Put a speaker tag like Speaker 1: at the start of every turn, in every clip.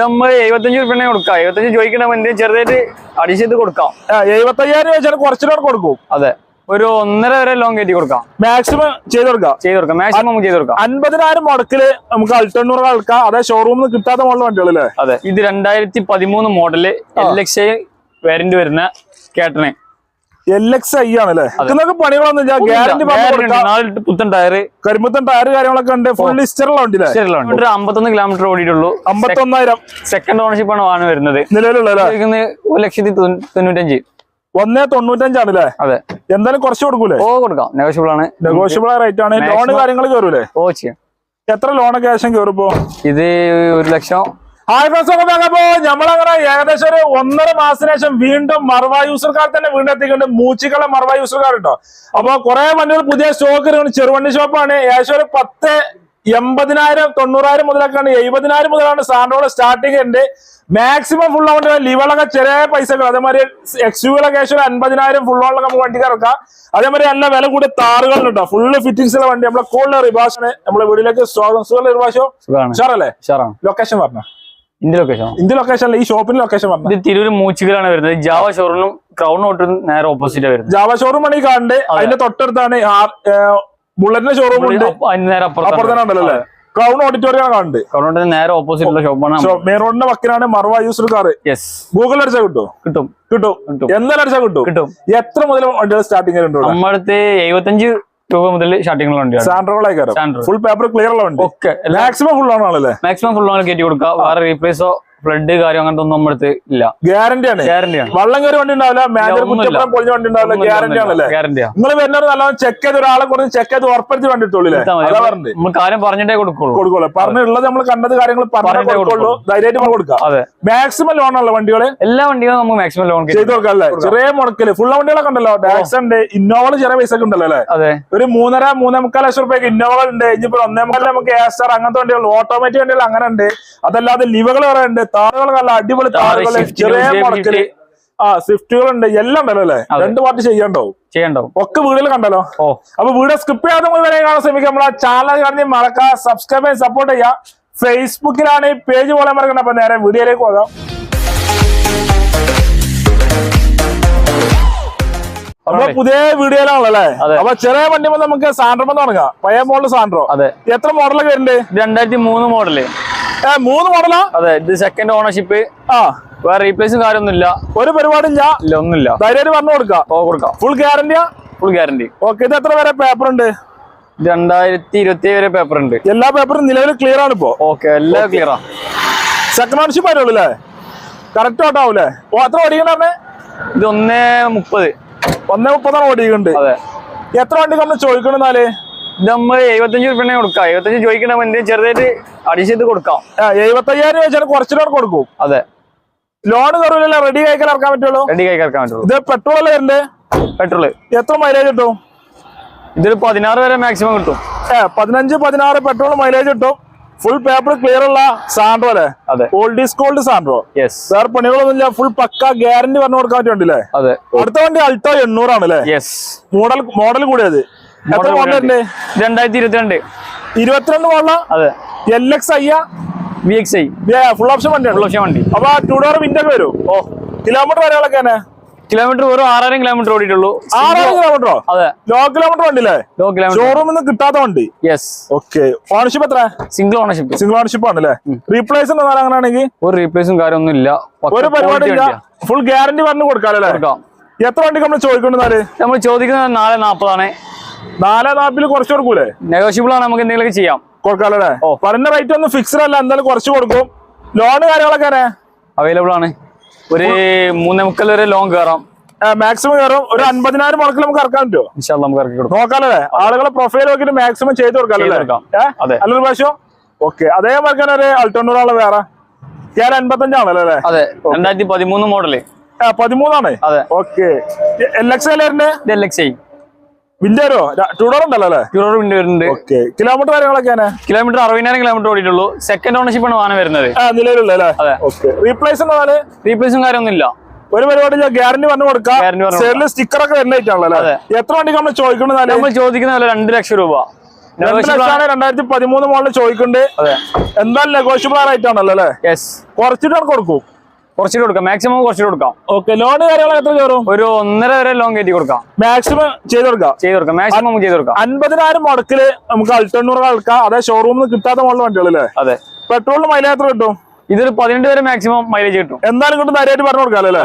Speaker 1: നമ്മൾ എഴുപത്തഞ്ച് റുപ്യ കൊടുക്കാം. എഴുപത്തഞ്ച് ചോദിക്കണ എന്തെങ്കിലും ചെറുതായിട്ട് അഡീഷൻ ചെയ്ത് കൊടുക്കാം.
Speaker 2: എഴുപത്തയ്യായിരം വെച്ചാൽ കുറച്ചുകൂടെ കൊടുക്കും.
Speaker 1: അതെ. ഒരു ഒന്നര വരെ ലോൺ കയറ്റി കൊടുക്കാം.
Speaker 2: മാക്സിമം ചെയ്ത് കൊടുക്കാം.
Speaker 1: ചെയ്ത് കൊടുക്കാം. മാക്സിമം നമുക്ക് ചെയ്ത് കൊടുക്കാം.
Speaker 2: അൻപതിനായിരം മുടക്കിൽ നമുക്ക് അൾട്ടണ്ണൂറ് കളിക്കാം അതെ ഷോറൂമിൽ കിട്ടാത്ത മോഡൽ വണ്ടികളല്ലേ?
Speaker 1: അതെ. ഇത് രണ്ടായിരത്തി പതിമൂന്ന് മോഡൽ എൽ എക്സ് വരുന്ന കേട്ടന്
Speaker 2: എൽ എക്സ് ഐ ആണല്ലേ? നിങ്ങൾക്ക് പണികളൊന്നും ഇല്ല. ഗ്യാരണ്ടി
Speaker 1: പുത്തൻ ടയർ
Speaker 2: കരിമ്പത്തൻ ടയർ കാര്യങ്ങളൊക്കെ ഉണ്ട്. ഫുൾ ലിസ്റ്ററുള്ള വണ്ടിയില്ലേ
Speaker 1: ഒരു അമ്പത്തൊന്ന് കിലോമീറ്റർ ഓടിയിട്ടുള്ളൂ.
Speaker 2: അമ്പത്തൊന്നായിരം.
Speaker 1: സെക്കൻഡ് ഓണർഷിപ്പ് ആണ് വാഹനം വരുന്നത്.
Speaker 2: നിലവിലുള്ള
Speaker 1: ഒരു ലക്ഷത്തി തൊണ്ണൂ- തൊണ്ണൂറ്റഞ്ച്.
Speaker 2: ഒന്നേ തൊണ്ണൂറ്റഞ്ചാണല്ലേ
Speaker 1: അതെ.
Speaker 2: എന്തായാലും കുറച്ച് കൊടുക്കൂലേ?
Speaker 1: ഓ കൊടുക്കാം. നെഗോഷ്യബിൾ ആണ്.
Speaker 2: നെഗോഷ്യബിൾ റേറ്റ് ആണ്. ലോൺ കാര്യങ്ങൾ കയറൂലേ
Speaker 1: ഓ ചെയ്യാം.
Speaker 2: എത്ര ലോൺ ക്യാഷും കയറിപ്പോ
Speaker 1: ഇത് ഒരു ലക്ഷം
Speaker 2: ഹായ് ഫ്രണ്ട്സ് ഒക്കെ പറഞ്ഞപ്പോ നമ്മളങ്ങനെ ഏകദേശം ഒരു ഒന്നര മാസത്തിന് ശേഷം വീണ്ടും മർവ യൂസർക്കാർ തന്നെ വീണ്ടും എത്തിക്കുന്നുണ്ട് മൂച്ചിക്കള മർവ യൂസർക്കാർ കേട്ടോ അപ്പൊ കുറെ വണ്ടികൾ പുതിയ സ്റ്റോക്ക് ചെറുവണ്ടി ഷോപ്പാണ് ഏകദേശം ഒരു പത്ത് എൺപതിനായിരം തൊണ്ണൂറായിരം മുതലൊക്കെയാണ്. എഴുപതിനായിരം മുതലാണ് സാറിനോട് സ്റ്റാർട്ടിങ് ഉണ്ട്. മാക്സിമം ഫുൾ ഓൺ ലിവളൊക്കെ ചെറിയ പൈസകൾ അതേമാതിരി എക്സ് യുകളൊക്കെ ഏകദേശം ഒരു അൻപതിനായിരം ഫുൾ ഓണിലൊക്കെ നമുക്ക് വണ്ടി ഇറക്കാം. അതേമാതിരി നല്ല വില കൂടി താറുകളുണ്ട്. ഫുള്ള് ഫിറ്റിംഗ്സ് ഉള്ള വണ്ടി. നമ്മളെ കൂടുതൽ റിഭാഷന് നമ്മളെ വീട്ടിലേക്ക് സ്വാഗതം. സുഖം റിഭാഷോ
Speaker 1: ഷാറല്ലേ
Speaker 2: ലൊക്കേഷൻ പറഞ്ഞ.
Speaker 1: ഇന്ത്യ ലൊക്കേഷൻ
Speaker 2: ഇന്ത്യ ലൊക്കേഷൻ ഈ ഷോപ്പിന്റെ ലൊക്കേഷൻ പറഞ്ഞ
Speaker 1: ഇത് തിരൂര് മൂച്ചിക്കലാണ് വരുന്നത്. ജാവ ഷോറൂമും ക്രൗൺ ഓട്ടും നേരെ ഓപ്പോസിറ്റ് വരുന്നത്.
Speaker 2: ജാവ ഷോറൂം ആണ് ഈ കാണുന്നത് അതിന്റെ തൊട്ടടുത്താണ് ബുള്ളറ്റിന്റെ ഷോറൂം ഉണ്ട്.
Speaker 1: നേരെ
Speaker 2: അപ്പുറത്തന്നെ ഉണ്ടല്ലോ അല്ലേ? ക്രൗൺ ഓഡിറ്റോറിയം ആണ് കാണുന്നത്
Speaker 1: ക്രൗൺ ഹോട്ടലിന് നേരെ ഓപ്പോസിറ്റ് ഉള്ള ഷോപ്പാണ്
Speaker 2: മെയിൻ റോഡിന്റെ വക്കിലാണ് മറവ യൂസർ കാർ
Speaker 1: യെസ്
Speaker 2: ഗൂഗിൾ അടിച്ചാൽ കിട്ടും?
Speaker 1: കിട്ടും.
Speaker 2: കിട്ടും. എന്തായാലും അടിച്ചാൽ കിട്ടും?
Speaker 1: കിട്ടും.
Speaker 2: എത്ര മുതൽ വണ്ടികൾ സ്റ്റാർട്ടിംഗ്
Speaker 1: നമ്മളടുത്ത് എഴുപത്തഞ്ച് രൂപ മുതൽ വണ്ടിയാണ്.
Speaker 2: സാൻഡ്രോകളായിക്കാരം ഫുൾ പേപ്പർ ക്ലിയർ ഉള്ള
Speaker 1: ഒക്കെ.
Speaker 2: മാക്സിമം ഫുൾ ആണല്ലേ?
Speaker 1: മാക്സിമം ഫുൾ ആണ് കയറ്റി കൊടുക്കുക. വേറെ റീപ്ലേസോ ഫ്ലഡ് കാര്യം അങ്ങനത്തെ ഒന്നും നമ്മുടെ അടുത്ത് ഇല്ല. ഗ്യാരണ്ടിയാണ് ഗ്യാരണ്ടിയാണ്
Speaker 2: വള്ളം കയറി വണ്ടി ഉണ്ടാവില്ല മാനേജർ. കുറ്റപ്പുറം പൊളിഞ്ഞ വണ്ടി ഉണ്ടാവില്ല ഗ്യാരണ്ടി ആണല്ലേ?
Speaker 1: ഗ്യാരണ്ടിയാ
Speaker 2: നിങ്ങൾ വരുന്നവർ നല്ലോണം ചെക്ക് ചെയ്ത് ഒരാളെ കുറച്ച് ചെക്ക് ചെയ്ത് ഉറപ്പെടുത്തി വണ്ടി ഇട്ടോളില്ലേ
Speaker 1: നമ്മൾ കാര്യം പറഞ്ഞിട്ടേ കൊടുക്കുള്ളൂ.
Speaker 2: കൊടുക്കുള്ളൂ. പറഞ്ഞിട്ടുള്ളത് നമ്മൾ കണ്ടത് കാര്യങ്ങൾ പറഞ്ഞേ കൊടുക്കുള്ളൂ. ധൈര്യമായിട്ട് നമ്മൾ കൊടുക്കാം.
Speaker 1: അതെ.
Speaker 2: മാക്സിമം ലോൺ ഉള്ള വണ്ടികൾ
Speaker 1: എല്ലാ വണ്ടികളും നമുക്ക് മാക്സിമം ലോൺ
Speaker 2: ചെയ്ത് കൊടുക്കാം അല്ലേ? ചെറിയ മുടക്കിൽ. ഫുൾ വണ്ടികളൊക്കെ ഉണ്ടല്ലോ. ടാക്സ് ഉണ്ട് ഇന്നോവകൾ ചെറിയ പൈസ ഒക്കെ ഉണ്ടല്ലോ അല്ലേ?
Speaker 1: അതെ.
Speaker 2: ഒരു മൂന്നര മൂന്നേ മുക്കാൽ ലക്ഷം റുപ്യക്ക് ഇന്നോവകൾ ഉണ്ട് ഇനിയിപ്പോ ഒന്നേ മുക്കാൽ നമുക്ക് എയർസ്റ്റാർ അങ്ങനത്തെ വണ്ടികൾ ഓട്ടോമാറ്റിക് വണ്ടികൾ അങ്ങനെ ഉണ്ട് അതല്ലാതെ ലിവകൾ വേറെ ഉണ്ട്. താറുകൾ നല്ല അടിപൊളി താറുകൾ ചെറിയ
Speaker 1: J50.
Speaker 2: മുടക്കിൽ. ആ സ്വിഫ്റ്റുകൾ ഉണ്ട് എല്ലാം ഉണ്ടല്ലോ അല്ലേ രണ്ട് പാർട്ടി ചെയ്യണ്ടാവും
Speaker 1: ചെയ്യണ്ടാവും
Speaker 2: ഒക്കെ വീടുകൾ കണ്ടല്ലോ? അപ്പൊ വീട് സ്കിപ്പ് ചെയ്യാതെ മുഴുവനെ കാണാൻ ശ്രമിക്കുക. നമ്മളെ ചാനൽ കാണി മറക്കാം സബ്സ്ക്രൈബ് ചെയ്യാൻ സപ്പോർട്ട് ചെയ്യാം ഫേസ്ബുക്കിലാണ് ഈ പേജ് പോലെ മറക്കുന്നത് അപ്പൊ നേരെ വീഡിയോയിലേക്ക് പോകാം. നമ്മൾ പുതിയ വീഡിയോയിലാണല്ലോ. അപ്പൊ ചെറിയ വണ്ടി നമുക്ക് സാൻഡ്രോ തുടങ്ങാം. പഴയ മോഡൽ സാൻഡ്രോ
Speaker 1: അതെ.
Speaker 2: എത്ര മോഡലൊക്കെ വരുന്നുണ്ട്?
Speaker 1: രണ്ടായിരത്തി മൂന്ന്
Speaker 2: മോഡൽ മൂന്ന് മോഡലാ?
Speaker 1: അതെ ഇത് സെക്കൻഡ് ഓണർഷിപ്പ്
Speaker 2: ആ.
Speaker 1: വേറെ റീപ്ലേസും കാര്യമൊന്നുമില്ല.
Speaker 2: ഒരു പരിപാടിയില്ല
Speaker 1: ഇല്ല. ഒന്നുമില്ല.
Speaker 2: ധൈര്യമായിട്ട് പറഞ്ഞു കൊടുക്കാം?
Speaker 1: ഓ കൊടുക്കാം.
Speaker 2: ഫുൾ ഗ്യാരണ്ടിയാ
Speaker 1: ഫുൾ ഗ്യാരണ്ടി
Speaker 2: ഓക്കെ ഇത് എത്ര വരെ പേപ്പർ ഉണ്ട്?
Speaker 1: രണ്ടായിരത്തി ഇരുപത്തി വരെ പേപ്പർ ഉണ്ട്.
Speaker 2: എല്ലാ പേപ്പറും നിലവിൽ ക്ലിയർ ആണ് ഇപ്പോ?
Speaker 1: ഓക്കെ എല്ലാം ക്ലിയറാ
Speaker 2: സെക്കൻഡ് ഓണർഷിപ്പ് ആയിട്ടുള്ളൂ അല്ലേ കറക്റ്റ് ആട്ടാവൂലേ ഓ എത്ര ഓടിക്കണേ
Speaker 1: ഇത് ഒന്നേ മുപ്പത്.
Speaker 2: ഒന്നേ മുപ്പതാണ് ഓടിക്കുന്നുണ്ട്
Speaker 1: അതെ.
Speaker 2: എത്ര വണ്ടി നമ്മൾ ചോദിക്കണെന്നാൽ
Speaker 1: ഇത് നമ്മൾ എഴുപത്തഞ്ച് റുപ്യ കൊടുക്കാം. എഴുപത്തഞ്ച് ചോദിക്കണ എന്തെങ്കിലും ചെറുതായിട്ട് അഡീഷൻ ചെയ്ത് കൊടുക്കാം.
Speaker 2: എഴുപത്തയ്യായിരം വെച്ചാൽ കുറച്ചിട്ട് കൊടുക്കും.
Speaker 1: അതെ.
Speaker 2: ലോൺ കയറില്ല റെഡി കൈക്കൽ ഇറക്കാൻ പറ്റുള്ളൂ?
Speaker 1: റെഡി കൈക്കൽ ഇറക്കാൻ പറ്റുള്ളൂ.
Speaker 2: ഇത് പെട്രോൾ അല്ലേ വരുന്നത്
Speaker 1: പെട്രോൾ
Speaker 2: എത്ര മൈലേജ് കിട്ടും?
Speaker 1: ഇതിൽ പതിനാറ് വരെ മാക്സിമം കിട്ടും.
Speaker 2: ഏ പതിനഞ്ച് പതിനാറ് പെട്രോൾ മൈലേജ് കിട്ടും. ഫുൾ പേപ്പർ ക്ലിയർ ഉള്ള സാൻഡ്രോ അല്ലേ?
Speaker 1: അതെ.
Speaker 2: Old is gold Santro
Speaker 1: yes
Speaker 2: വേറെ പണികളൊന്നുമില്ല ഫുൾ പക്ക ഗ്യാരണ്ടി പറഞ്ഞു കൊടുക്കാൻ പറ്റുണ്ടല്ലേ
Speaker 1: അതെ.
Speaker 2: അടുത്ത വണ്ടി അൾട്ടോ എണ്ണൂറാണ് അല്ലേ?
Speaker 1: യെസ്
Speaker 2: മോഡൽ മോഡൽ കൂടിയത്. എത്ര മോഡൽ ഉണ്ട്?
Speaker 1: രണ്ടായിരത്തി ഇരുപത്തിരണ്ട്
Speaker 2: ഇരുപത്തിരണ്ട് മോഡല?
Speaker 1: അതെ.
Speaker 2: L X I
Speaker 1: V X I.
Speaker 2: Full option വണ്ടിയാണ്.
Speaker 1: ഫുൾ ഓപ്ഷൻ വണ്ടി.
Speaker 2: അപ്പൊ ടൂ ഡോർ വിൻഡോ വരും.
Speaker 1: ഓ.
Speaker 2: കിലോമീറ്റർ തന്നെ?
Speaker 1: കിലോമീറ്റർ വെറും ആറായിരം കിലോമീറ്റർ ഓടിയിട്ടുള്ളൂ.
Speaker 2: ആറായിരം കിലോമീറ്ററോ
Speaker 1: അതെ.
Speaker 2: ലോ കിലോമീറ്റർ വണ്ടിയില്ലേ?
Speaker 1: ലോ കിലോമീറ്റർ
Speaker 2: ഷോറൂമിൽ നിന്ന് കിട്ടാത്ത വണ്ടി?
Speaker 1: യെസ്
Speaker 2: ഓക്കെ ഓണർഷിപ്പ് എത്ര
Speaker 1: സിംഗിൾ ഓണർഷിപ്പ്
Speaker 2: സിംഗിൾ ഓണർഷിപ്പ് ആണ് അല്ലേ? റീപ്ലേസ് എന്നാൽ അങ്ങനെയാണെങ്കിൽ
Speaker 1: ഒരു റീപ്ലേസും കാര്യമൊന്നും ഇല്ല.
Speaker 2: ഒരു പരിപാടി ഇല്ല. ഫുൾ ഗ്യാരണ്ടി പറഞ്ഞു കൊടുക്കാല്ലേ
Speaker 1: കൊടുക്കാം.
Speaker 2: എത്ര വണ്ടിക്ക് നമ്മൾ ചോദിക്കുന്നത്
Speaker 1: നമ്മൾ ചോദിക്കുന്നത് നാളെ നാൽപ്പതാണ്
Speaker 2: നാല് നാപ്പിൽ കുറച്ച് കൊടുക്കൂലേ?
Speaker 1: നെഗോഷ്യബിൾ ആണ് നമുക്ക് എന്തെങ്കിലും ചെയ്യാം.
Speaker 2: കൊടുക്കാല്ലേ
Speaker 1: ഓ.
Speaker 2: പറഞ്ഞ റേറ്റ് ഒന്നും ഫിക്സഡ് അല്ല എന്തായാലും കുറച്ച് കൊടുക്കും. ലോൺ കാര്യങ്ങളൊക്കെ
Speaker 1: അവൈലബിൾ ആണ്. ഒരു മൂന്നേ മുക്കൽ വരെ ലോൺ കയറാം
Speaker 2: മാക്സിമം കയറും ഒരു അൻപതിനായിരം മുടക്കിൽ നമുക്ക് ഇറക്കാൻ പറ്റുമോ?
Speaker 1: നമുക്ക് ഇറക്കി കൊടുക്കാം.
Speaker 2: നോക്കാല്ലേ ആളുകളെ പ്രൊഫൈൽ നോക്കിയിട്ട് മാക്സിമം ചെയ്ത് കൊടുക്കാല്ലേ.
Speaker 1: അതെ.
Speaker 2: അല്ലൊരു പ്രാവശ്യം. ഓക്കെ അതേമാതിരി തന്നെ ഒരു അൾട്ടണ്ണൂറാൾ വേറെ. ഞാൻ അൻപത്തഞ്ചാണല്ലോ അല്ലേ?
Speaker 1: അതെ. രണ്ടായിരത്തി പതിമൂന്ന്
Speaker 2: മോഡൽ പതിമൂന്നാണ്?
Speaker 1: അതെ.
Speaker 2: ഓക്കെ എൽ എക്സ് എല്ലേറിന്റെ
Speaker 1: എൽ എക്സ് ഐ
Speaker 2: വിൻഡോരോ ടൂ ഡോർ ഉണ്ടല്ലോ അല്ലേ?
Speaker 1: ഡോർ വിൻഡോ വരുന്നുണ്ട്.
Speaker 2: ഓക്കെ കിലോമീറ്റർ കാര്യങ്ങളൊക്കെയാണ്
Speaker 1: കിലോമീറ്റർ അറുപതിനായിരം കിലോമീറ്റർ ഓടിയിട്ടുള്ളൂ. സെക്കൻഡ് ഓണർഷിപ്പ് ആണ് വാഹനം വരുന്നത്.
Speaker 2: നിലവിലുള്ള അല്ലേ?
Speaker 1: അതെ.
Speaker 2: ഓക്കെ റീപ്ലേസ് എന്നാൽ
Speaker 1: റീപ്ലേസും കാര്യമൊന്നും ഇല്ല.
Speaker 2: ഒരു പരിപാടി ഞാൻ ഗ്യാരണ്ടി പറഞ്ഞു കൊടുക്കാം. സൈഡിൽ സ്റ്റിക്കർ ഒക്കെ വരുന്നതാണല്ലോ അല്ലേ? എത്ര വണ്ടിക്ക് നമ്മൾ ചോദിക്കുന്നത്
Speaker 1: നമ്മൾ ചോദിക്കുന്ന രണ്ട് ലക്ഷം രൂപ.
Speaker 2: ലക്ഷമാണ് രണ്ടായിരത്തി പതിമൂന്ന് മോഡൽ ചോദിക്കുന്നുണ്ട്. എന്തായാലും നെഗോഷ്യബിൾ ആയിട്ടാണല്ലോ അല്ലെ? കുറച്ചിട്ടാണ് കൊടുക്കും.
Speaker 1: കുറച്ചുകൂടി കൊടുക്കാം. മാക്സിമം കുറച്ചിട്ട് കൊടുക്കാം.
Speaker 2: ഓക്കെ ലോൺ കാര്യങ്ങളൊക്കെ എത്ര കയറും?
Speaker 1: ഒരു ഒന്നര വരെ ലോൺ കയറ്റി കൊടുക്കാം.
Speaker 2: മാക്സിമം ചെയ്ത് കൊടുക്കാം?
Speaker 1: ചെയ്ത് കൊടുക്കാം. മാക്സിമം ചെയ്ത് കൊടുക്കാം.
Speaker 2: അൻപതിനായിരം മുടക്കിൽ നമുക്ക് അൾട്ടണ്ണൂറ് കളിക്കാം അതെ ഷോറൂമിൽ കിട്ടാത്ത മോഡൽ വണ്ടികളല്ലേ?
Speaker 1: അതെ.
Speaker 2: പെട്രോളിന് മൈലേജ് എത്ര കിട്ടും?
Speaker 1: ഇതൊരു പതിനെട്ട് വരെ മാക്സിമം മൈലേജ് കിട്ടും.
Speaker 2: എന്തായാലും കൊണ്ട് നേരെയായിട്ട് പറഞ്ഞു കൊടുക്കാം അല്ലേ?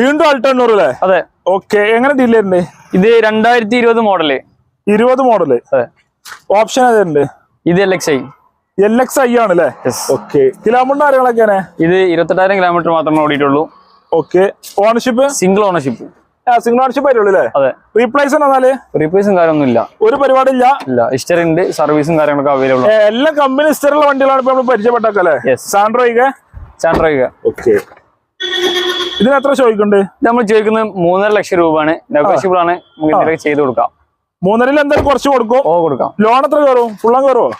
Speaker 2: വീണ്ടും അൾട്ടണ്ണൂറ് അല്ലേ?
Speaker 1: അതെ.
Speaker 2: ഓക്കെ എങ്ങനെ ഡീൽ ഉണ്ട്
Speaker 1: ഇത് രണ്ടായിരത്തി ഇരുപത് മോഡൽ
Speaker 2: ഇരുപത് മോഡൽ
Speaker 1: അതെ.
Speaker 2: ഓപ്ഷൻ ഏതുണ്ട്?
Speaker 1: ഇത് L X I
Speaker 2: L X I ആണ് അല്ലേ ഓക്കെ കിലോമീറ്റർ കാര്യങ്ങളൊക്കെയാണ്?
Speaker 1: ഇത് ഇരുപത്തെട്ടായിരം കിലോമീറ്റർ മാത്രമേ ഓടിയിട്ടുള്ളൂ.
Speaker 2: Okay ownership
Speaker 1: single ownership
Speaker 2: single ownership വരുള്ളൂ അല്ലേ?
Speaker 1: അതെ.
Speaker 2: റീപ്ലേസ് എന്നാൽ?
Speaker 1: റീപ്ലേസും കാര്യമൊന്നും ഇല്ല
Speaker 2: ഒരു പരിപാടി
Speaker 1: ഇല്ല. ഹിസ്റ്ററി ഉണ്ട് സർവീസും കാര്യങ്ങളൊക്കെ അവൈലബിൾ
Speaker 2: എല്ലാ കമ്പനി ഇഷ്ടമുള്ള വണ്ടികളാണ് ഇപ്പൊ നമ്മൾ
Speaker 1: പരിചയപ്പെട്ടേ
Speaker 2: സാൻഡ്രോയിക
Speaker 1: സാൻഡ്രോയിക
Speaker 2: ഓക്കെ ഇതിന് എത്ര ചോദിക്കുന്നുണ്ട്?
Speaker 1: നമ്മൾ ചോദിക്കുന്നത് മൂന്നര ലക്ഷം രൂപയാണ്. നെഗോഷ്യബിൾ ആണ്. നമുക്ക് ചെയ്ത് കൊടുക്കാം.
Speaker 2: മൂന്നരയിൽ എന്തായാലും കുറച്ച് കൊടുക്കും.
Speaker 1: ഓ കൊടുക്കാം.
Speaker 2: ലോൺ എത്ര കയറും? ഫുള്ളം കയറുമോ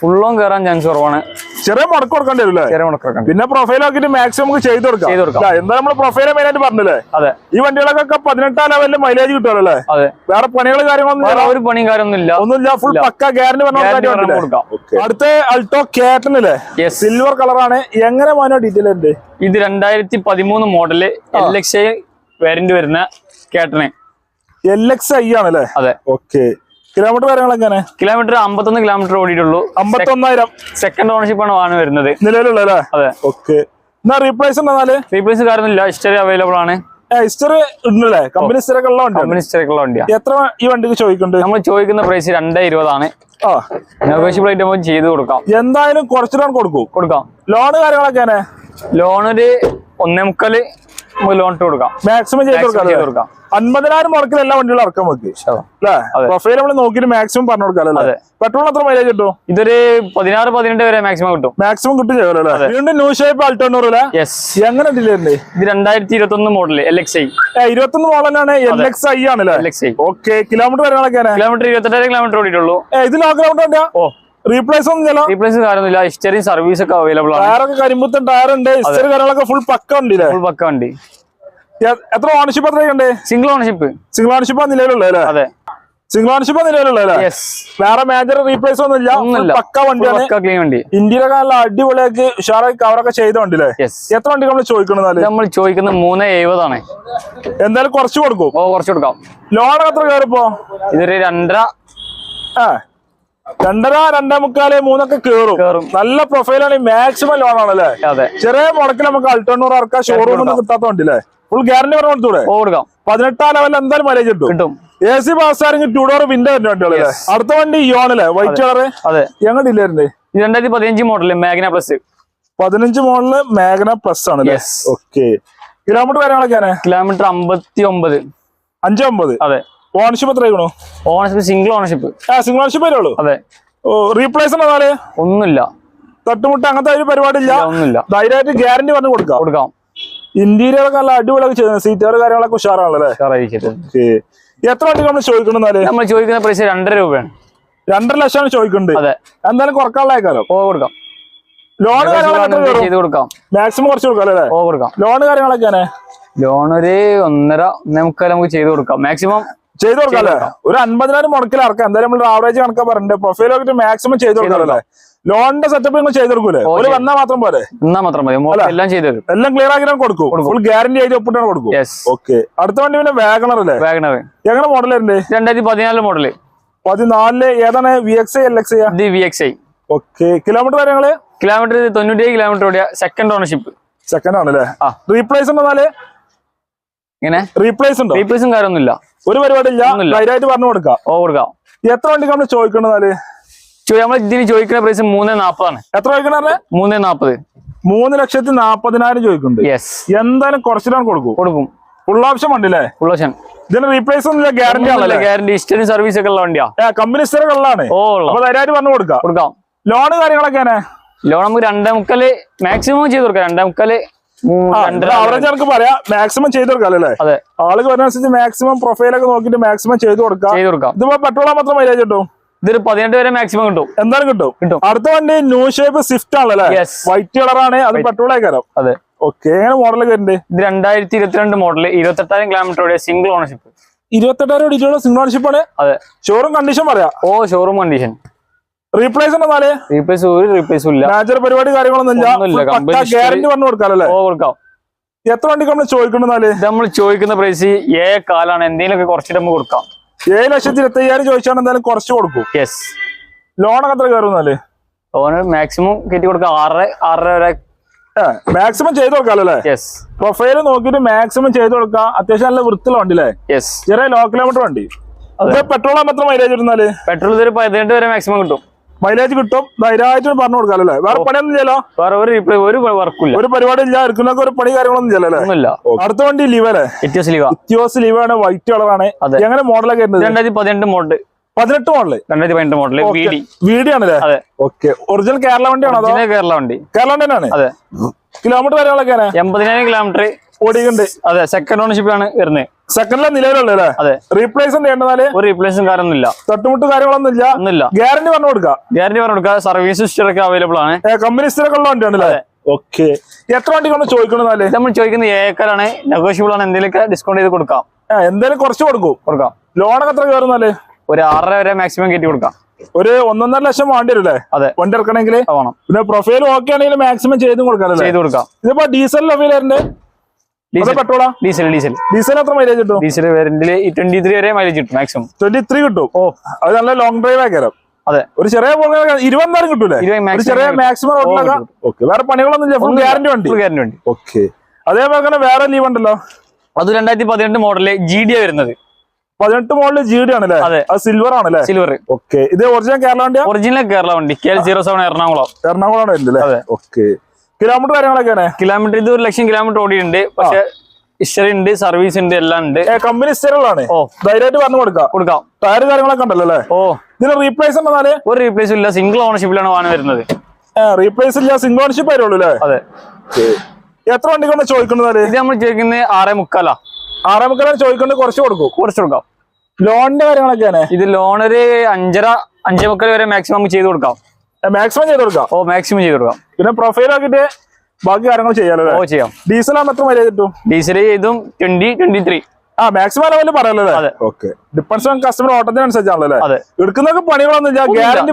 Speaker 1: ഫുള്ളും കയറാൻ ചാൻസ് കുറവാണ്.
Speaker 2: ചെറിയ മുടക്ക് കൊടുക്കേണ്ടി വരും ചെറിയ
Speaker 1: ചെറിയ മുടക്കിറക്കണ്ട
Speaker 2: പിന്നെ പ്രൊഫൈൽ ആക്കിയിട്ട് മാക്സിമം നമുക്ക് ചെയ്ത് കൊടുക്കാം.
Speaker 1: ചെയ്ത് കൊടുക്കാം.
Speaker 2: എന്താ നമ്മൾ പ്രൊഫൈൽ മെയിൻ ആയിട്ട് പറഞ്ഞില്ലേ?
Speaker 1: അതെ.
Speaker 2: ഈ വണ്ടികളൊക്കെ പതിനെട്ടാം ലെവലിൽ മൈലേജ് കിട്ടുമല്ലോ അല്ലേ?
Speaker 1: അതെ.
Speaker 2: വേറെ പണികൾ കാര്യങ്ങളൊന്നും
Speaker 1: ഒരു പണിയും കാര്യമൊന്നും ഇല്ല
Speaker 2: ഒന്നുമില്ല ഫുൾ പക്ക ഗ്യാരണ്ടി പറഞ്ഞ അടുത്ത അൾട്ടോ കേട്ടനല്ലേ
Speaker 1: അല്ലേ
Speaker 2: സിൽവർ കളറാണ് എങ്ങനെ മോനോ ഡീറ്റെയിൽ ഉണ്ട്
Speaker 1: ഇത് രണ്ടായിരത്തി പതിമൂന്ന് model L X I variant വരുന്ന കേട്ടന്
Speaker 2: എൽ എക്സ് ഐ ആണല്ലേ?
Speaker 1: അതെ.
Speaker 2: ഓക്കെ കിലോമീറ്റർ കാര്യങ്ങൾ എങ്ങനെ
Speaker 1: കിലോമീറ്റർ അമ്പത്തൊന്ന് കിലോമീറ്റർ ഓടിയിട്ടുള്ളൂ.
Speaker 2: അമ്പത്തൊന്നായിരം.
Speaker 1: സെക്കൻഡ് ഓണർഷിപ്പ് ആണ് വാഹനം വരുന്നത്.
Speaker 2: നിലവിലുള്ള അല്ലേ?
Speaker 1: അതെ.
Speaker 2: ഓക്കെ എന്നാ റീപ്ലേസ് ഉണ്ടെന്നാൽ
Speaker 1: റീപ്ലേസ് കാര്യമൊന്നുമില്ല. ഹിസ്റ്ററി അവൈലബിൾ ആണ്.
Speaker 2: ഹിസ്റ്ററി ഉണ്ടല്ലേ? കമ്പനി ഹിസ്റ്ററി ഉള്ള
Speaker 1: കമ്പനി
Speaker 2: എത്ര ഈ വണ്ടിക്ക് ചോദിക്കുന്നുണ്ട്?
Speaker 1: നമ്മൾ ചോദിക്കുന്ന പ്രൈസ് രണ്ടേ ഇരുപതാണ്. നമുക്ക് ചെയ്ത് കൊടുക്കാം.
Speaker 2: എന്തായാലും കുറച്ചിട്ടാണ് കൊടുക്കും.
Speaker 1: കൊടുക്കാം.
Speaker 2: ലോണ് കാര്യങ്ങളൊക്കെ ലോണൊരു
Speaker 1: ലോൺ ഒന്നേ മുക്കാൽ ലോൺ ഇട്ട് കൊടുക്കാം.
Speaker 2: മാക്സിമം ചെയ്ത് കൊടുക്കാം അൻപതിനായിരം മുടക്കിൽ എല്ലാ വണ്ടികളും ഇറക്കാൻ നോക്കി. അല്ലേ? പ്രൊഫൈൽ നമ്മൾ നോക്കിയിട്ട് മാക്സിമം പറഞ്ഞു കൊടുക്കാം
Speaker 1: അതെ.
Speaker 2: പെട്രോൾ എത്ര മൈലേജ് കിട്ടും?
Speaker 1: ഇതൊരു പതിനാറ് പതിനെട്ട് വരെ മാക്സിമം കിട്ടും.
Speaker 2: മാക്സിമം കിട്ടും വീണ്ടും ന്യൂ ഷേപ്പ് അൾട്ടോണൂർ അല്ലേ? എങ്ങനെ
Speaker 1: ഇത് രണ്ടായിരത്തി ഇരുപത്തി ഒന്ന് മോഡൽ എൽ എക്സ് ഐ
Speaker 2: ഇരുപത്തൊന്ന് മോഡലാണ് എൽ എക്സ് ഐ ആണല്ലേ
Speaker 1: ഐ
Speaker 2: ഓക്കെ കിലോമീറ്റർ വരാനൊക്കെയാണ്?
Speaker 1: കിലോമീറ്റർ ഇരുപത്തെട്ടായിരം കിലോമീറ്റർ ഓടിയിട്ടുള്ളൂ.
Speaker 2: ഇത് ലോ വണ്ടിയാ
Speaker 1: ഓ
Speaker 2: റീപ്ലേസ് ഒന്നും ഇല്ല
Speaker 1: റീപ്ലേസ് കാര്യമൊന്നുമില്ല. ഹിസ്റ്ററി സർവീസ് ഒക്കെ അവൈലബിൾ ആണ്.
Speaker 2: ടയറൊക്കെ കരിമ്പുത്തൻ ടയർ ഉണ്ട്. ഹിസ്റ്ററി കാര്യങ്ങളൊക്കെ ഫുൾ പക്ക ഉണ്ട്
Speaker 1: ഫുൾ പക്ക വണ്ടി
Speaker 2: എത്ര ഓണർഷിപ്പ് എത്രയൊക്കെ
Speaker 1: സിംഗിൾ ഓണർഷിപ്പ്
Speaker 2: സിംഗിൾ ഓണർഷിപ്പ് നിലവിലുള്ള
Speaker 1: അതെ.
Speaker 2: സിംഗിൾ ഓണർഷിപ്പ് നിലവിലുള്ള വേറെ മേജർ റീപ്ലേസ് ഒന്നും ഇല്ല.
Speaker 1: ഒന്നുമില്ല.
Speaker 2: പക്ക വണ്ടിയാണ് ഇന്ത്യയിലൊക്കെ നല്ല അടിപൊളിയാക്കി ഉഷാറായി കവറൊക്കെ ചെയ്ത വണ്ടിയില്ലേ എത്ര വണ്ടി നമ്മൾ ചോദിക്കുന്നത്
Speaker 1: നമ്മൾ ചോദിക്കുന്നത് മൂന്ന് എഴുപതാണ്
Speaker 2: എന്തായാലും കുറച്ച് കൊടുക്കും.
Speaker 1: ഓ കുറച്ച് കൊടുക്കാം.
Speaker 2: ലോണൊക്കെ എത്ര കയറിപ്പോ?
Speaker 1: ഇതൊരു രണ്ടര
Speaker 2: രണ്ടര രണ്ടേ മുക്കാൽ മൂന്നൊക്കെ കേറും. നല്ല പ്രൊഫൈലാണ് മാക്സിമം ലോൺ ആണല്ലേ ചെറിയ മുടക്കിൽ നമുക്ക് അൾട്ടണ്ണൂർ ഇറക്കാം ഷോറൂമിൽ നിന്ന് കിട്ടാത്ത വണ്ടിയില്ലേ? ഫുൾ ഗ്യാരണ്ടി പറഞ്ഞു കൊടുത്തൂടെ?
Speaker 1: കൊടുക്കാം.
Speaker 2: പതിനെട്ടാം ലെവലിൽ എന്തായാലും മൈലേജ് കിട്ടും.
Speaker 1: കിട്ടും.
Speaker 2: എ സി പാസ്സാരെങ്കിൽ ടൂ ഡോർ വിൻഡോ വരുന്ന വണ്ടികളല്ലേ? അടുത്ത വണ്ടി ഇയോണല്ലേ വൈറ്റ് കളറ്
Speaker 1: അതെ.
Speaker 2: ഞങ്ങൾ ഡില്ലായിരുന്നേ
Speaker 1: ഇത് രണ്ടായിരത്തി പതിനഞ്ച് മോഡൽ മാഗ്ന പ്ലസ്
Speaker 2: പതിനഞ്ച് മോഡൽ മേഘന പ്ലസ് ആണ്. ഓക്കെ കിലോമീറ്റർ കാര്യങ്ങളൊക്കെയാണ്?
Speaker 1: കിലോമീറ്റർ അമ്പത്തി ഒമ്പത്
Speaker 2: അഞ്ച് ഒമ്പത്
Speaker 1: അതെ.
Speaker 2: ഓണർഷിപ്പ് എത്ര ആയിക്കണു
Speaker 1: ഓണർഷിപ്പ് സിംഗിൾ ഓണർഷിപ്പ്
Speaker 2: ആ സിംഗിൾ ഓണർഷിപ്പ് വരുള്ളൂ?
Speaker 1: അതെ.
Speaker 2: ഓ റീപ്ലേസ് എന്നാൽ
Speaker 1: ഒന്നുമില്ല.
Speaker 2: തട്ടുമുട്ട അങ്ങനത്തെ ഒരു പരിപാടി ഇല്ല
Speaker 1: ഒന്നുമില്ല.
Speaker 2: ധൈര്യമായിട്ട് ഗ്യാരണ്ടി പറഞ്ഞു കൊടുക്കാം.
Speaker 1: കൊടുക്കാം.
Speaker 2: ഇന്റീരിയർ ഒക്കെ നല്ല അടിപൊളിയൊക്കെ ചെയ്യുന്നത് സീറ്റുകൾ കാര്യങ്ങളൊക്കെ ഉഷാറാണല്ലേ എത്ര വണ്ടി നമ്മൾ ചോദിക്കണെന്നാൽ
Speaker 1: നമ്മൾ ചോദിക്കുന്ന പ്രൈസ് രണ്ടര രൂപയാണ്.
Speaker 2: രണ്ടര ലക്ഷമാണ് ചോദിക്കുന്നത്
Speaker 1: അതെ.
Speaker 2: എന്തായാലും കുറക്കാനുള്ള കാലം
Speaker 1: ഓ കൊടുക്കാം.
Speaker 2: ലോൺ കാര്യങ്ങളൊക്കെ
Speaker 1: കൊടുക്കാം.
Speaker 2: മാക്സിമം കുറച്ച് കൊടുക്കാം അല്ലേ?
Speaker 1: ഓ കൊടുക്കാം.
Speaker 2: ലോൺ കാര്യങ്ങളൊക്കെയാണ്
Speaker 1: ലോൺ ഒരു ഒന്നര ഒന്നേ മുക്കാൽ നമുക്ക് ചെയ്ത് കൊടുക്കാം. മാക്സിമം
Speaker 2: ചെയ്ത് കൊടുക്കാം അല്ലേ ഒരു അൻപതിനായിരം മുടക്കിൽ ഇറക്കാം. എന്തായാലും നമ്മൾ ആവറേജ് കണക്കാ പറഞ്ഞിട്ട് പ്രൊഫൈൽ ഒക്കെ മാക്സിമം ചെയ്ത് കൊടുക്കാം. അല്ലേ ലോണിന്റെ സെറ്റപ്പ് നിങ്ങൾ ചെയ്ത് കൊടുക്കൂലേ? ഒരു
Speaker 1: വന്നാ
Speaker 2: വന്നാൽ മാത്രം പോലെ
Speaker 1: എന്നാ മാത്രം മതി. എല്ലാം ചെയ്ത് തരും.
Speaker 2: എല്ലാം ക്ലിയർ ആക്കി കൊടുക്കും. ഫുൾ ഗ്യാരണ്ടി ആയിട്ട് ഒപ്പിട്ടാണ് കൊടുക്കും. ഓക്കെ അടുത്ത വണ്ടി പിന്നെ വാഗണർ അല്ലേ?
Speaker 1: വാഗണർ
Speaker 2: എങ്ങനെ മോഡൽ ഉണ്ട്
Speaker 1: രണ്ടായിരത്തി പതിനാല് മോഡൽ
Speaker 2: പതിനാലിൽ ഏതാണ് V X I L X
Speaker 1: I V X I
Speaker 2: okay kilometre വരെ ഞങ്ങൾ
Speaker 1: കിലോമീറ്റർ തൊണ്ണൂറ്റേഴ് കിലോമീറ്റർ ഓടിയ സെക്കൻഡ് ഓണർഷിപ്പ്
Speaker 2: സെക്കൻഡ് ആണല്ലേ. റീപ്ലേസ് ഉണ്ടോ
Speaker 1: ഇങ്ങനെ
Speaker 2: റീപ്ലേസ് ഉണ്ടോ?
Speaker 1: റീപ്ലേസും കാര്യമൊന്നുമില്ല.
Speaker 2: ഒരു പരിപാടി ഇല്ല
Speaker 1: ഒന്നുമില്ല.
Speaker 2: ധൈര്യമായിട്ട് പറഞ്ഞു കൊടുക്കാം.
Speaker 1: ഓ കൊടുക്കാം.
Speaker 2: എത്ര വണ്ടിക്ക് നമ്മൾ ചോദിക്കണതാൽ
Speaker 1: നമ്മൾ ഇതിന് ചോദിക്കുന്ന പ്രൈസ് മൂന്ന് നാപ്പതാണ്.
Speaker 2: എത്ര ചോദിക്കണേ
Speaker 1: മൂന്ന് നാപ്പത്.
Speaker 2: മൂന്ന് ലക്ഷത്തി നാപ്പതിനായിരം ചോദിക്കുന്നുണ്ട്.
Speaker 1: യെസ്
Speaker 2: എന്തായാലും കുറച്ചിട്ടാണ് കൊടുക്കും.
Speaker 1: കൊടുക്കും.
Speaker 2: ഫുൾ ഓപ്ഷൻ വണ്ടി അല്ലേ
Speaker 1: ഫുൾ ഓപ്ഷൻ
Speaker 2: ഇതിന് റീപ്ലേസ് ഒന്നുമില്ല ഗ്യാരണ്ടി ആണല്ലേ?
Speaker 1: ഗ്യാരണ്ടി ഹിസ്റ്ററി സർവീസ് ഒക്കെ ഉള്ള വണ്ടിയാ.
Speaker 2: കമ്പനി സ്ഥലങ്ങളിലാണ്
Speaker 1: ഓ ഉള്ള.
Speaker 2: അപ്പൊ ധൈര്യമായിട്ട് പറഞ്ഞു കൊടുക്കാം.
Speaker 1: കൊടുക്കാം.
Speaker 2: ലോണ് കാര്യങ്ങളൊക്കെയാണ്
Speaker 1: ലോൺ നമുക്ക് രണ്ടേ മുക്കാൽ മാക്സിമം ചെയ്ത് കൊടുക്കാം. രണ്ടേ മുക്കാൽ
Speaker 2: ആവറേജ് നമുക്ക് പറയാം. മാക്സിമം ചെയ്തു കൊടുക്കാം അല്ലേ?
Speaker 1: അതെ.
Speaker 2: ആളുകൾ വരുന്നതനുസരിച്ച് മാക്സിമം പ്രൊഫൈലൊക്കെ നോക്കിട്ട് മാക്സിമം ചെയ്തു കൊടുക്കാം.
Speaker 1: ചെയ്തു കൊടുക്കാം.
Speaker 2: ഇതിപ്പോ പെട്രോൾ മാത്രം മൈലേജ് കിട്ടും?
Speaker 1: ഇതൊരു പതിനെട്ട് വരെ മാക്സിമം കിട്ടും.
Speaker 2: എന്തായാലും കിട്ടും.
Speaker 1: കിട്ടും.
Speaker 2: അടുത്ത വണ്ടി ന്യൂ ഷേപ്പ് സ്വിഫ്റ്റ് ആണല്ലേ. വൈറ്റ് കളറാണ് അത് പെട്രോൾ ആയിക്കാരം.
Speaker 1: അതെ.
Speaker 2: ഓക്കെ എങ്ങനെ മോഡൽ വരുന്നുണ്ട്?
Speaker 1: ഇത് രണ്ടായിരത്തി ഇരുപത്തിരണ്ട് മോഡൽ ഇരുപത്തെട്ടായിരം കിലോമീറ്റർ സിംഗിൾ ഓണർഷിപ്പ്
Speaker 2: ഇരുപത്തെട്ടായിരം ഇരുപത് സിംഗിൾ ഓണർഷിപ്പ് ആണ്.
Speaker 1: അതെ.
Speaker 2: ഷോറൂം കണ്ടീഷൻ പറയാം.
Speaker 1: ഓ ഷോറൂം കണ്ടീഷൻ
Speaker 2: റീപ്ലേസ് എന്നാൽ
Speaker 1: റീപ്ലേസ് ഒരു റീപ്ലേസും ഇല്ല.
Speaker 2: നാച്ചുറൽ പരിപാടി കാര്യങ്ങളൊന്നും
Speaker 1: ഇല്ല.
Speaker 2: ഗ്യാരണ്ടി പറഞ്ഞു കൊടുക്കാല്ലേ
Speaker 1: കൊടുക്കാം.
Speaker 2: എത്ര വണ്ടി നമ്മൾ
Speaker 1: ചോദിക്കണെന്നാൽ നമ്മൾ ചോദിക്കുന്ന പ്രൈസ് ഏ കാലാണ്. എന്തെങ്കിലുമൊക്കെ കുറച്ചിട്ട് നമുക്ക് കൊടുക്കാം.
Speaker 2: ഏഴ് ലക്ഷത്തി ഇരുപത്തി അയ്യായിരം ചോദിച്ചാൽ എന്തായാലും കുറച്ച് കൊടുക്കും.
Speaker 1: യെസ്
Speaker 2: ലോണൊക്കെ എത്ര കയറുന്നാൽ
Speaker 1: ലോണ് മാക്സിമം കയറ്റി കൊടുക്കാം. ആറര ആറര വരെ.
Speaker 2: മാക്സിമം ചെയ്ത് കൊടുക്കാല്ലേ
Speaker 1: യെസ്
Speaker 2: പ്രൊഫൈൽ നോക്കിയിട്ട് മാക്സിമം ചെയ്ത് കൊടുക്കാം. അത്യാവശ്യം നല്ല വൃത്തിയുള്ള വണ്ടി അല്ലേ?
Speaker 1: യെസ്
Speaker 2: ചെറിയ ലോ കിലോമീറ്റർ വണ്ടി. പെട്രോൾ എത്ര മൈലേജ് ഇരുന്നാൽ
Speaker 1: പെട്രോൾ ഇതൊരു പതിനെട്ട് വരെ മാക്സിമം കിട്ടും.
Speaker 2: മൈലേജ് കിട്ടും. ധൈര്യമായിട്ട് പറഞ്ഞു കൊടുക്കാല്ലോ അല്ലേ? വേറെ പണിയൊന്നും ചെയ്യലോ
Speaker 1: വേറെ ഒരു വർക്കില്ല. ഒരു
Speaker 2: പരിപാടി ഇല്ല. ഇരിക്കുന്നൊക്കെ ഒരു പണി കാര്യങ്ങളൊന്നും ചെയ്യലോ അടുത്ത വണ്ടി ലീവ് അല്ലേ?
Speaker 1: ലീവ
Speaker 2: ഇത്യോസ് ലീവ് ആണ്. വൈറ്റ് കളറാണ്. എങ്ങനെ മോഡലൊക്കെ വരുന്നത്?
Speaker 1: രണ്ടായിരത്തി പതിനെട്ട് മോഡൽ
Speaker 2: പതിനെട്ട് മോഡൽ
Speaker 1: രണ്ടായിരത്തി പതിനെട്ട് മോഡൽ
Speaker 2: വീഡി ആണല്ലേ? ഓക്കെ. ഒറിജിനൽ കേരള വണ്ടിയാണോ
Speaker 1: കേരള വണ്ടി.
Speaker 2: കേരള വണ്ടി തന്നെയാണ് കിലോമീറ്റർ കാര്യങ്ങളൊക്കെയാണ്
Speaker 1: എൺപതിനായിരം കിലോമീറ്റർ
Speaker 2: ഓടിക്കുന്നുണ്ട്
Speaker 1: അതെ സെക്കൻഡ് ഓണർഷിപ്പ് ആണ് വരുന്നത്.
Speaker 2: സെക്കൻഡിലെ നിലവിലുള്ള അല്ലേ?
Speaker 1: അതെ.
Speaker 2: റീപ്ലേസ് ചെയ്യേണ്ടതാൽ?
Speaker 1: ഒരു റീപ്ലേസും കാര്യമൊന്നും ഇല്ല
Speaker 2: തട്ടുമുട്ട് കാര്യങ്ങളൊന്നും ഇല്ല.
Speaker 1: ഒന്നുമില്ല.
Speaker 2: ഗ്യാരണ്ടി പറഞ്ഞു കൊടുക്കാം?
Speaker 1: ഗ്യാരണ്ടി പറഞ്ഞു കൊടുക്കുക സർവീസ് ഹിസ്റ്ററി ഒക്കെ അവൈലബിൾ ആണ്.
Speaker 2: കമ്പനി സ്ഥിരമൊക്കെ ഉള്ള വണ്ടിയാണല്ലേ ഓക്കെ എത്ര വണ്ടി നമ്മൾ
Speaker 1: ചോദിക്കണമെന്നാൽ നമ്മൾ ചോദിക്കുന്നത് ഏക്കറാണ് നെഗോഷ്യബിൾ ആണ്. എന്തെങ്കിലുമൊക്കെ ഡിസ്കൗണ്ട് ചെയ്ത് കൊടുക്കാം.
Speaker 2: എന്തായാലും കുറച്ച് കൊടുക്കും.
Speaker 1: കൊടുക്കാം.
Speaker 2: ലോണൊക്കെ എത്ര കയറുന്നാൽ
Speaker 1: ഒരു ആറര വരെ മാക്സിമം കയറ്റി കൊടുക്കാം.
Speaker 2: ഒരു ഒന്നൊന്നര ലക്ഷം വേണ്ടി വരും അല്ലേ?
Speaker 1: അതെ.
Speaker 2: വണ്ടി ഇറക്കണമെങ്കിൽ പിന്നെ പ്രൊഫൈൽ ഓക്കെ ആണെങ്കിൽ മാക്സിമം ചെയ്തും കൊടുക്കാം
Speaker 1: ചെയ്ത് കൊടുക്കാം.
Speaker 2: ഇതിപ്പോ ഡീസൽ
Speaker 1: ഡീസൽ
Speaker 2: പെട്രോളാ?
Speaker 1: ഡീസൽ ഡീസൽ
Speaker 2: ഡീസൽ എത്ര മൈലേജ് കിട്ടും?
Speaker 1: ഡീസൽ വേരിയന്റിൽ ട്വന്റി ത്രീ വരെ മൈലേജ് കിട്ടും മാക്സിമം
Speaker 2: ട്വന്റി ത്രീ കിട്ടും.
Speaker 1: ഓ.
Speaker 2: അത് നല്ല ലോങ് ഡ്രൈവ് ആക്കാരം
Speaker 1: അതെ.
Speaker 2: ഒരു ചെറിയ കിട്ടൂലേ? മാക്സിമം
Speaker 1: ഓ,
Speaker 2: റോഡിലൊക്കെ ഓക്കെ വേറെ പണികളൊന്നും ഇല്ല. ഫുൾ ഗ്യാരണ്ടി വണ്ടി.
Speaker 1: ഗ്യാരണ്ടി വണ്ടി.
Speaker 2: ഓക്കെ അതേപോലെ തന്നെ വേറെ ലീവ് ഉണ്ടല്ലോ.
Speaker 1: അത് രണ്ടായിരത്തി പതിനെട്ട് മോഡൽ ജി ഡി വരുന്നത്.
Speaker 2: പതിനെട്ട് മോഡൽ ജി ഡി ആണല്ലേ?
Speaker 1: അതെ.
Speaker 2: സിൽവർ ആണല്ലേ?
Speaker 1: സിൽവർ
Speaker 2: ഓക്കെ ഇത് ഒറിജിനൽ കേരള വണ്ടി
Speaker 1: ഒറിജിനൽ കേരള വണ്ടി. K L zero seven Ernakulam
Speaker 2: Ernakulam അല്ലേ? ഓക്കെ കിലോമീറ്റർ കാര്യങ്ങളൊക്കെയാണ്?
Speaker 1: കിലോമീറ്റർ ഇത് ഒരു ലക്ഷം കിലോമീറ്റർ ഓടിയിട്ടുണ്ട്. പക്ഷെ ഹിസ്റ്ററി ഉണ്ട് സർവീസ് ഉണ്ട് എല്ലാം ഉണ്ട്.
Speaker 2: കമ്പനി സ്ഥിരങ്ങളാണ്
Speaker 1: ഓ.
Speaker 2: ധൈര്യമായിട്ട് പറഞ്ഞു കൊടുക്കാം.
Speaker 1: കൊടുക്കാം.
Speaker 2: ടയർ കാര്യങ്ങളൊക്കെ ഉണ്ടല്ലോ അല്ലേ?
Speaker 1: ഓ.
Speaker 2: ഇതിന് റീപ്ലേസ് ഉണ്ടെന്നാൽ
Speaker 1: ഒരു റീപ്ലേസ് ഇല്ല സിംഗിൾ ഓണർഷിപ്പിലാണ് വാഹനം വരുന്നത്.
Speaker 2: റീപ്ലേസ് ഇല്ല സിംഗിൾ ഓണർഷിപ്പ് ആയിരുള്ളൂ അല്ലേ?
Speaker 1: അതെ.
Speaker 2: എത്ര വണ്ടി കൊണ്ട് ചോദിക്കുന്നത്
Speaker 1: ഇത് നമ്മൾ ചോദിക്കുന്നത് ആറേ മുക്കാലാ.
Speaker 2: ആറേ മുക്കാലാണ് ചോദിക്കുന്നത് കുറച്ച് കൊടുക്കും.
Speaker 1: കുറച്ച് കൊടുക്കാം.
Speaker 2: ലോണിന്റെ കാര്യങ്ങളൊക്കെയാണ്.
Speaker 1: ഇത് ലോൺ ഒരു അഞ്ചര അഞ്ചേ മുക്കാൽ വരെ മാക്സിമം ചെയ്ത് കൊടുക്കാം.
Speaker 2: മാക്സിമം ചെയ്ത് കൊടുക്കാം.
Speaker 1: ഓ മാക്സിമം ചെയ്ത് കൊടുക്കാം.
Speaker 2: പിന്നെ പ്രൊഫൈൽ ആക്കിയിട്ട് ബാക്കി കാര്യങ്ങൾ ചെയ്യാലോ
Speaker 1: ഓ ചെയ്യാം.
Speaker 2: ഡീസൽ ആകുമ്പോൾ എത്ര മര്യാദ കിട്ടും.
Speaker 1: ഡീസൽ ചെയ്തും ട്വന്റി ട്വന്റി ത്രീ
Speaker 2: ആ മാക്സിമം ലെവലിൽ പറയാലോ
Speaker 1: അതെ.
Speaker 2: അല്ലേ ഓക്കെ. ഡിപ്പെൻസ് ഓൺ കസ്റ്റമർ ഓട്ടത്തിനനുസരിച്ചാണല്ലോ എടുക്കുന്നൊക്കെ പണികളൊന്നും ഇല്ല. ഗ്യാരണ്ടി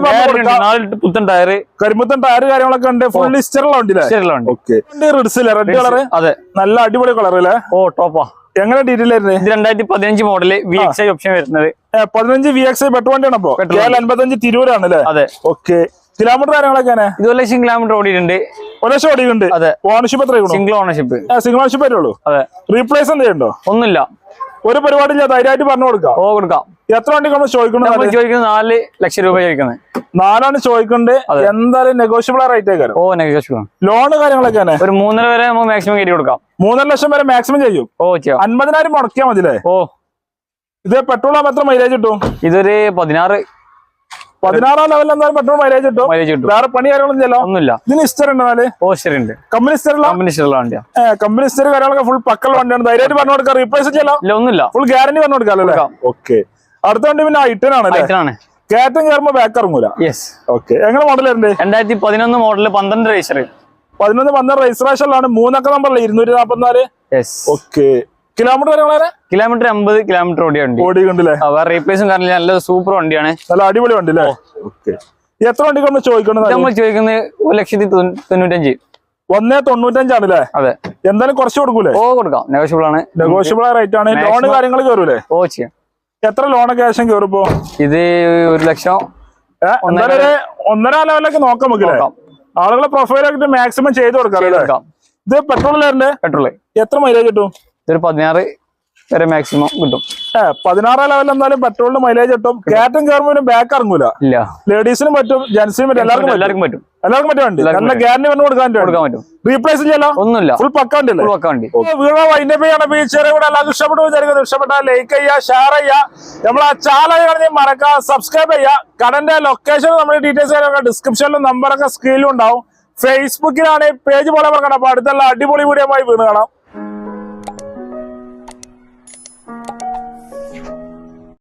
Speaker 1: പുത്തൻ ടയർ
Speaker 2: കരിമുത്തൻ ടയർ കാര്യങ്ങളൊക്കെ ഉണ്ട്. ഫുൾ ലിസ്റ്ററുള്ള വണ്ടിയില്ലേ
Speaker 1: ഉണ്ട്
Speaker 2: ഓക്കെ. റിഡ്സില്ലേ റെഡ് കളർ
Speaker 1: അതെ.
Speaker 2: നല്ല അടിപൊളി കളർ അല്ലേ?
Speaker 1: ഓ ടോപ്പാ
Speaker 2: എങ്ങനെ ഡീറ്റെയിൽ ആയിരുന്നു?
Speaker 1: ഇത് രണ്ടായിരത്തി പതിനഞ്ച് model V X I option വരുന്നത്.
Speaker 2: പതിനഞ്ച് വി എക്സ് പെട്രോൾ വണ്ടിയാണ് അപ്പൊ അൻപത്തഞ്ച് തിരൂരാണ് അല്ലേ?
Speaker 1: അതെ.
Speaker 2: ഓക്കെ. കിലോമീറ്റർ കാര്യങ്ങളൊക്കെ
Speaker 1: ഇത് ഒരു ലക്ഷം കിലോമീറ്റർ ഓടിയിട്ടുണ്ട്?
Speaker 2: ഒരു ലക്ഷം ഓടിയുണ്ട്
Speaker 1: അതെ
Speaker 2: ഓണർഷിപ്പ് എത്ര
Speaker 1: സിംഗിൾ ഓണർഷിപ്പ്
Speaker 2: സിംഗിൾ ഓണർഷിപ്പ് വരുള്ളൂ
Speaker 1: അതെ.
Speaker 2: റീപ്ലേസ് എന്ത് ചെയ്യണ്ടോ?
Speaker 1: ഒന്നുമില്ല.
Speaker 2: ഒരു പരിപാടി ഇല്ല ധൈര്യമായിട്ട് പറഞ്ഞു കൊടുക്കാം.
Speaker 1: ഓ കൊടുക്കാം.
Speaker 2: എത്ര വണ്ടി നമ്മൾ ചോദിക്കുന്നത്
Speaker 1: ചോദിക്കുന്നത് നാല് ലക്ഷം രൂപ ചോദിക്കുന്നത്.
Speaker 2: നാലാണ് ചോദിക്കുന്നത്. എന്തായാലും നെഗോഷ്യബിൾ റേറ്റ് ആയിരിക്കും
Speaker 1: ഓ നെഗോഷ്യബിൾ
Speaker 2: ലോണ് കാര്യങ്ങളൊക്കെ
Speaker 1: ഒരു മൂന്നര വരെ നമുക്ക് മാക്സിമം കയറ്റി കൊടുക്കാം.
Speaker 2: മൂന്നര ലക്ഷം വരെ മാക്സിമം ചെയ്യും.
Speaker 1: ഓ ചെയ്യാം.
Speaker 2: അൻപതിനായിരം മുടക്കിയാൽ മതി
Speaker 1: ഓ.
Speaker 2: ഇത് പെട്രോൾ ആകുമ്പോൾ എത്ര മൈലേജ് കിട്ടും?
Speaker 1: ഇതൊരു പതിനാറ്
Speaker 2: പതിനാറാം ലെവലിൽ എന്തായാലും പെട്രോൾ മൈലേജ് കിട്ടും.
Speaker 1: മൈലേജ് കിട്ടും.
Speaker 2: വേറെ പണി കാര്യങ്ങളൊന്നും ചെയ്യല്ലോ
Speaker 1: ഒന്നുമില്ല.
Speaker 2: ഇതിന് ഹിസ്റ്റർ ഉണ്ടെന്നാൽ
Speaker 1: ഓ ശരി ഉണ്ട്.
Speaker 2: കമ്പനി
Speaker 1: ഇഷ്ടമുള്ള വണ്ടിയാ.
Speaker 2: കമ്പനി ഹിസ്റ്റർ കാര്യങ്ങളൊക്കെ ഫുൾ പക്കൽ വണ്ടിയാണ്. ധൈര്യമായിട്ട് പറഞ്ഞു കൊടുക്കാം. റീപ്ലേസ് ചെയ്യലോ?
Speaker 1: ഇല്ല ഒന്നുമില്ല.
Speaker 2: ഫുൾ ഗ്യാരണ്ടി പറഞ്ഞു കൊടുക്കാമല്ലോ. ഓക്കെ അടുത്ത വണ്ടി പിന്നെ ഐറ്റൻ ആണ്
Speaker 1: ആണ്.
Speaker 2: കയറ്റം കയറുമ്പോ ബാക്ക് ഇറങ്ങൂല.
Speaker 1: യെസ്
Speaker 2: ഓക്കെ എങ്ങനെ മോഡൽ വരുന്നുണ്ട്
Speaker 1: രണ്ടായിരത്തി പതിനൊന്ന് മോഡൽ പന്ത്രണ്ട് റേസർ
Speaker 2: പതിനൊന്ന് പന്ത്രണ്ട് രജിസ്ട്രേഷനിലാണ് മൂന്നൊക്കെ നമ്പറിൽ ഇരുന്നൂറ്റി നാപ്പത്തിനാല്?
Speaker 1: യെസ്
Speaker 2: ഓക്കെ കിലോമീറ്റർ കാര്യങ്ങളെ
Speaker 1: കിലോമീറ്റർ അമ്പത് കിലോമീറ്റർ ഓടിയുണ്ട് ഓടിയുണ്ടല്ലേ റീപ്ലേസും കാരണം നല്ല സൂപ്പർ വണ്ടിയാണ്.
Speaker 2: നല്ല അടിപൊളി വണ്ടി അല്ലേ എത്ര വണ്ടി നമ്മൾ
Speaker 1: ചോദിക്കണം
Speaker 2: ചോദിക്കുന്നത്
Speaker 1: നമ്മൾ ചോദിക്കുന്നത് ഒരു ലക്ഷത്തി തൊണ്ണൂ- തൊണ്ണൂറ്റഞ്ച്.
Speaker 2: ഒന്നേ തൊണ്ണൂറ്റഞ്ചാണല്ലേ?
Speaker 1: അതെ.
Speaker 2: എന്തായാലും കുറച്ച് കൊടുക്കൂലേ?
Speaker 1: ഓ കൊടുക്കാം. നെഗോഷ്യബിൾ ആണ്.
Speaker 2: നെഗോഷ്യബിൾ റേറ്റ് ആണ്. ലോൺ കാര്യങ്ങൾ കയറൂലേ
Speaker 1: ഓ ചെയ്യാം.
Speaker 2: എത്ര ലോൺ ക്യാഷും കയറിപ്പോ
Speaker 1: ഇത് ഒരു ലക്ഷം.
Speaker 2: ഒന്നര ഒന്നര ലെവലൊക്കെ നോക്കാം
Speaker 1: നമുക്ക്
Speaker 2: ആളുകളെ പ്രൊഫൈലൊക്കെ മാക്സിമം ചെയ്ത് കൊടുക്കാം ഇത് പെട്രോളിലായിരുന്നേ
Speaker 1: പെട്രോൾ
Speaker 2: എത്ര മൈലേജ് കിട്ടും?
Speaker 1: ഇതൊരു പതിനാറ് വരെ മാക്സിമം കിട്ടും.
Speaker 2: പതിനാറ് ലെവൽ ലെവലിൽ എന്തായാലും പെട്രോളിന് മൈലേജ് കിട്ടും. കയറ്റം കയറുമ്പോൾ ബാക്ക് ഇറങ്ങൂല.
Speaker 1: ഇല്ല.
Speaker 2: ലേഡീസിനും പറ്റും ജെന്റ്സിനും പറ്റും എല്ലാവർക്കും പറ്റും.
Speaker 1: എല്ലാവർക്കും പറ്റും.
Speaker 2: എല്ലാവർക്കും പറ്റും വണ്ടി. നല്ല ഗ്യാരണ്ടി വന്ന് കൊടുക്കാൻ
Speaker 1: കൊടുക്കാൻ പറ്റും.
Speaker 2: റീപ്ലേസ് ചെയ്യലോ?
Speaker 1: ഒന്നുമില്ല.
Speaker 2: ഫുൾ പക്ക വണ്ടി
Speaker 1: ഫുൾ വണ്ടി.
Speaker 2: വീണ വൈൻഡപ്പ് ചെയ്യണം ഈ ചെറിയ കൂടെ എല്ലാവർക്കും ഇഷ്ടപ്പെട്ടു വിചാരിക്കുന്നത് ഇഷ്ടപ്പെട്ടാൽ ലൈക്ക് ചെയ്യുക ഷെയർ ചെയ്യുക. നമ്മൾ ആ ചാനൽ കാണുന്ന മറക്കാം സബ്സ്ക്രൈബ് ചെയ്യുക. കടന്റെ ലൊക്കേഷൻ നമ്മുടെ ഡീറ്റെയിൽസ് കാര്യങ്ങളൊക്കെ ഡിസ്ക്രിപ്ഷനിലും നമ്പറൊക്കെ സ്ക്രീനിലും ഉണ്ടാവും. ഫേസ്ബുക്കിലാണ് പേജ് പോലെ അപ്പൊ അടുത്തുള്ള അടിപൊളി വീഡിയോ ആയി വീണ് കാണാം.